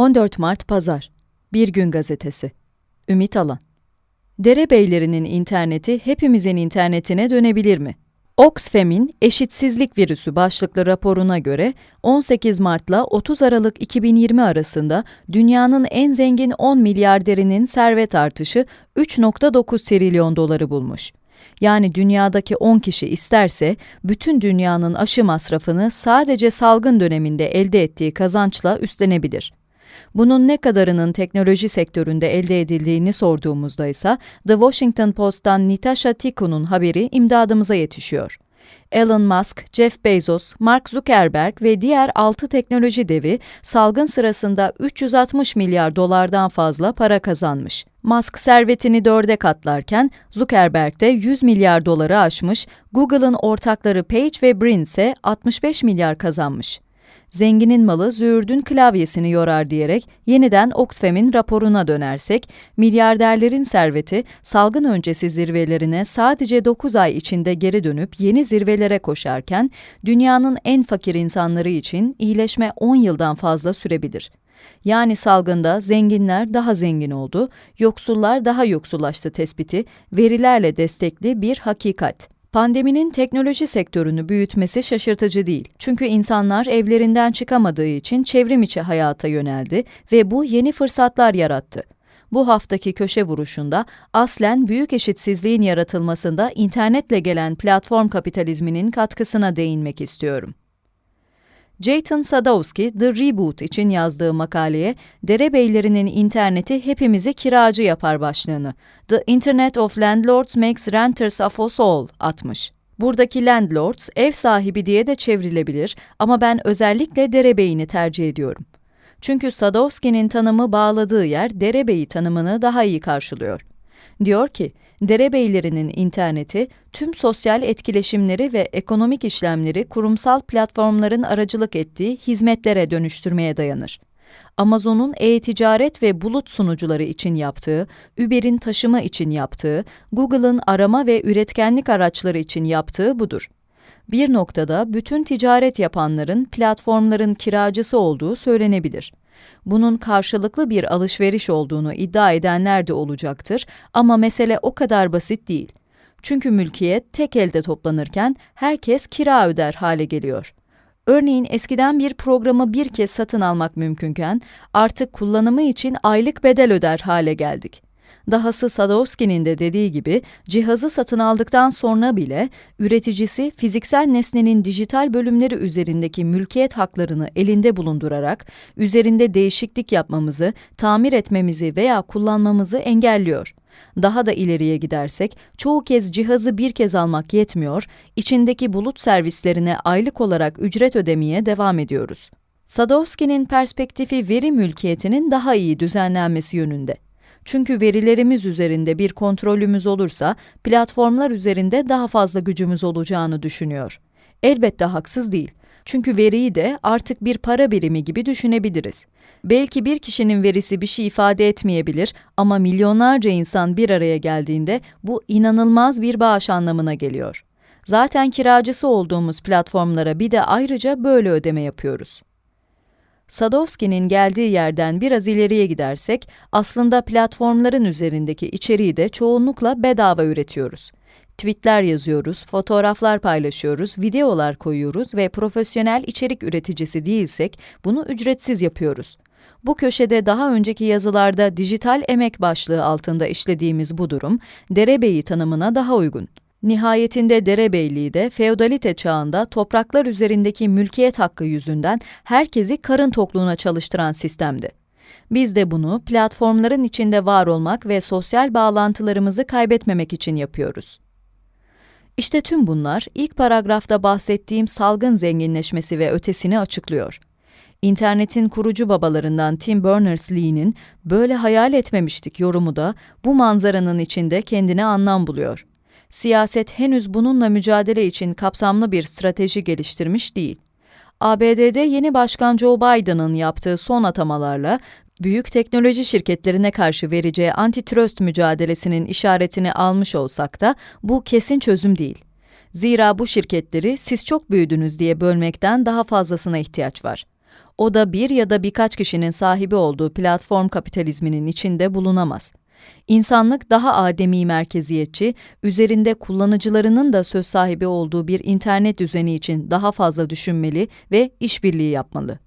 14 Mart Pazar Bir Gün Gazetesi Ümit Alan Derebeylerinin interneti hepimizin internetine dönebilir mi? Oxfam'in eşitsizlik virüsü başlıklı raporuna göre 18 Mart'la 30 Aralık 2020 arasında dünyanın en zengin 10 milyarderinin servet artışı 3.9 trilyon doları bulmuş. Yani dünyadaki 10 kişi isterse bütün dünyanın aşı masrafını sadece salgın döneminde elde ettiği kazançla üstlenebilir. Bunun ne kadarının teknoloji sektöründe elde edildiğini sorduğumuzda ise The Washington Post'tan Natasha Tikku'nun haberi imdadımıza yetişiyor. Elon Musk, Jeff Bezos, Mark Zuckerberg ve diğer 6 teknoloji devi salgın sırasında 360 milyar dolardan fazla para kazanmış. Musk servetini dörde katlarken Zuckerberg de 100 milyar doları aşmış, Google'ın ortakları Page ve Brin ise 65 milyar kazanmış. Zenginin malı züğürdün klavyesini yorar diyerek yeniden Oxfam'in raporuna dönersek, milyarderlerin serveti salgın öncesi zirvelerine sadece 9 ay içinde geri dönüp yeni zirvelere koşarken, dünyanın en fakir insanları için iyileşme 10 yıldan fazla sürebilir. Yani salgında zenginler daha zengin oldu, yoksullar daha yoksullaştı tespiti verilerle destekli bir hakikat. Pandeminin teknoloji sektörünü büyütmesi şaşırtıcı değil. Çünkü insanlar evlerinden çıkamadığı için çevrim içi hayata yöneldi ve bu yeni fırsatlar yarattı. Bu haftaki köşe vuruşunda aslen büyük eşitsizliğin yaratılmasında internetle gelen platform kapitalizminin katkısına değinmek istiyorum. Jayton Sadowski, The Reboot için yazdığı makaleye, derebeylerinin interneti hepimizi kiracı yapar başlığını, The Internet of Landlords Makes Renters of Us All atmış. Buradaki landlords, ev sahibi diye de çevrilebilir ama ben özellikle derebeyini tercih ediyorum. Çünkü Sadowski'nin tanımı bağladığı yer derebeyi tanımını daha iyi karşılıyor. Diyor ki, derebeylerinin interneti, tüm sosyal etkileşimleri ve ekonomik işlemleri kurumsal platformların aracılık ettiği hizmetlere dönüştürmeye dayanır. Amazon'un e-ticaret ve bulut sunucuları için yaptığı, Uber'in taşıma için yaptığı, Google'ın arama ve üretkenlik araçları için yaptığı budur. Bir noktada bütün ticaret yapanların platformların kiracısı olduğu söylenebilir. Bunun karşılıklı bir alışveriş olduğunu iddia edenler de olacaktır ama mesele o kadar basit değil. Çünkü mülkiyet tek elde toplanırken herkes kira öder hale geliyor. Örneğin eskiden bir programı bir kez satın almak mümkünken artık kullanımı için aylık bedel öder hale geldik. Dahası Sadowski'nin de dediği gibi cihazı satın aldıktan sonra bile üreticisi fiziksel nesnenin dijital bölümleri üzerindeki mülkiyet haklarını elinde bulundurarak üzerinde değişiklik yapmamızı, tamir etmemizi veya kullanmamızı engelliyor. Daha da ileriye gidersek, çoğu kez cihazı bir kez almak yetmiyor, içindeki bulut servislerine aylık olarak ücret ödemeye devam ediyoruz. Sadowski'nin perspektifi veri mülkiyetinin daha iyi düzenlenmesi yönünde. Çünkü verilerimiz üzerinde bir kontrolümüz olursa platformlar üzerinde daha fazla gücümüz olacağını düşünüyor. Elbette haksız değil. Çünkü veriyi de artık bir para birimi gibi düşünebiliriz. Belki bir kişinin verisi bir şey ifade etmeyebilir ama milyonlarca insan bir araya geldiğinde bu inanılmaz bir bağış anlamına geliyor. Zaten kiracısı olduğumuz platformlara bir de ayrıca böyle ödeme yapıyoruz. Sadowski'nin geldiği yerden biraz ileriye gidersek, aslında platformların üzerindeki içeriği de çoğunlukla bedava üretiyoruz. Tweetler yazıyoruz, fotoğraflar paylaşıyoruz, videolar koyuyoruz ve profesyonel içerik üreticisi değilsek bunu ücretsiz yapıyoruz. Bu köşede daha önceki yazılarda dijital emek başlığı altında işlediğimiz bu durum, derebeyi tanımına daha uygun. Nihayetinde derebeyliği de feodalite çağında topraklar üzerindeki mülkiyet hakkı yüzünden herkesi karın tokluğuna çalıştıran sistemdi. Biz de bunu platformların içinde var olmak ve sosyal bağlantılarımızı kaybetmemek için yapıyoruz. İşte tüm bunlar ilk paragrafta bahsettiğim salgın zenginleşmesi ve ötesini açıklıyor. İnternetin kurucu babalarından Tim Berners-Lee'nin böyle hayal etmemiştik yorumu da bu manzaranın içinde kendine anlam buluyor siyaset henüz bununla mücadele için kapsamlı bir strateji geliştirmiş değil. ABD'de yeni başkan Joe Biden'ın yaptığı son atamalarla büyük teknoloji şirketlerine karşı vereceği antitrust mücadelesinin işaretini almış olsak da bu kesin çözüm değil. Zira bu şirketleri siz çok büyüdünüz diye bölmekten daha fazlasına ihtiyaç var. O da bir ya da birkaç kişinin sahibi olduğu platform kapitalizminin içinde bulunamaz. İnsanlık daha ademi merkeziyetçi, üzerinde kullanıcılarının da söz sahibi olduğu bir internet düzeni için daha fazla düşünmeli ve işbirliği yapmalı.